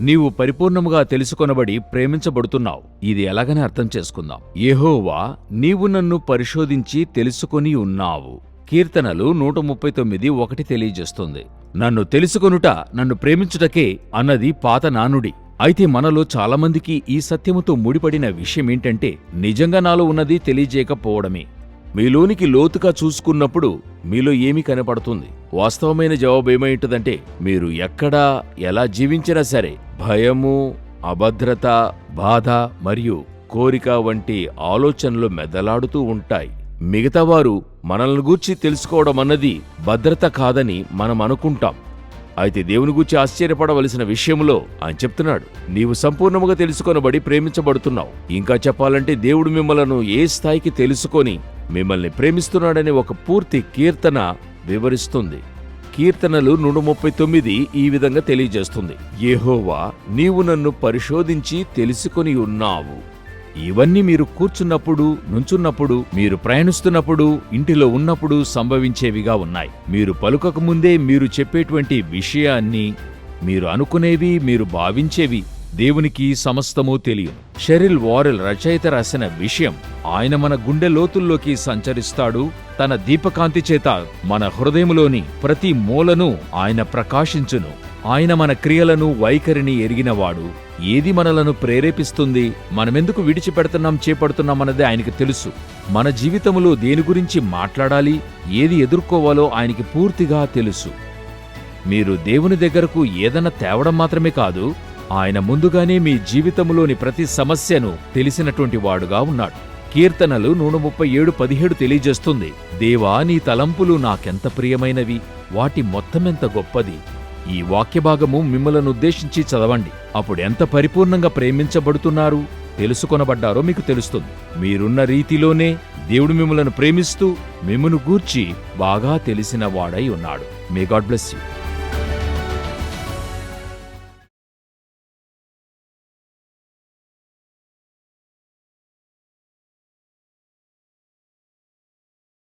నీవు పరిపూర్ణముగా తెలుసుకొనబడి ప్రేమించబడుతున్నావు. ఇది ఎలాగని అర్థం చేసుకుందాం. యెహోవా నీవు నన్ను పరిశోధించి తెలుసుకొని ఉన్నావు. కీర్తనలు నూట ముప్పై తొమ్మిది ఒకటి తెలియజేస్తుంది. నన్ను తెలుసుకొనుట నన్ను ప్రేమించుటకే అన్నది పాత నానుడి. అయితే మనలో చాలామందికి ఈ సత్యముతో ముడిపడిన విషయమేంటంటే నిజంగా నాలో ఉన్నది తెలియజేయకపోవడమే. మీలోనికి లోతుగా చూసుకున్నప్పుడు మీలో ఏమి కనపడుతుంది. వాస్తవమైన జవాబు ఏమైంటుందంటే మీరు ఎక్కడా ఎలా జీవించినా సరే భయము అభద్రత బాధ మరియు కోరిక వంటి ఆలోచనలు మెదలాడుతూ ఉంటాయి. మిగతావారు మనల్ని గూర్చి తెలుసుకోవడం అన్నది భద్రత కాదని మనం అనుకుంటాం. అయితే దేవుని గూర్చి ఆశ్చర్యపడవలసిన విషయంలో ఆయన చెప్తున్నాడు నీవు సంపూర్ణముగా తెలుసుకొనబడి ప్రేమించబడుతున్నావు. ఇంకా చెప్పాలంటే దేవుడు మిమ్మలను ఏ స్థాయికి తెలుసుకొని మిమ్మల్ని ప్రేమిస్తున్నాడని ఒక పూర్తి కీర్తన వివరిస్తుంది. కీర్తనలు నూట ముప్పై తొమ్మిది ఈ విధంగా తెలియజేస్తుంది. ఏహోవా నీవు నన్ను పరిశోధించి తెలుసుకొని ఉన్నావు. ఇవన్నీ మీరు కూర్చున్నప్పుడు నుంచున్నప్పుడు మీరు ప్రయాణిస్తున్నప్పుడు ఇంటిలో ఉన్నప్పుడు సంభవించేవిగా ఉన్నాయి. మీరు పలుకకముందే మీరు చెప్పేటువంటి విషయాన్ని మీరు అనుకునేవి మీరు భావించేవి దేవునికి సమస్తమూ తెలియను షెరిల్ వారెల్ రచయిత రాసిన విషయం ఆయన మన గుండె లోతుల్లోకి సంచరిస్తాడు తన దీపకాంతి చేత మన హృదయములోని ప్రతి మూలను ఆయన ప్రకాశించును. ఆయన మన క్రియలను వైఖరిని ఎరిగినవాడు. ఏది మనలను ప్రేరేపిస్తుంది మనమెందుకు విడిచిపెడుతున్నాం చేపడుతున్నామన్నది ఆయనకు తెలుసు. మన జీవితములో దేని గురించి మాట్లాడాలి ఏది ఎదుర్కోవాలో ఆయనకి పూర్తిగా తెలుసు. మీరు దేవుని దగ్గరకు ఏదన్నా తేవడం మాత్రమే కాదు ఆయన ముందుగానే మీ జీవితంలోని ప్రతి సమస్యను తెలిసినటువంటి వాడుగా ఉన్నాడు. కీర్తనలు నూట ముప్పై ఏడు పదిహేడు తెలియజేస్తుంది. దేవా నీ తలంపులు నాకెంత ప్రియమైనవి. వాటి మొత్తమెంత గొప్పది. ఈ వాక్యభాగము మిమ్మలను ఉద్దేశించి చదవండి. అప్పుడు ఎంత పరిపూర్ణంగా ప్రేమించబడుతున్నారు? తెలుసుకొనబడ్డారో మీకు తెలుస్తుంది. మీరున్న రీతిలోనే దేవుడు మిమ్మలను ప్రేమిస్తూ మిమ్మను గూర్చి బాగా తెలిసిన వాడై ఉన్నాడు. May God bless you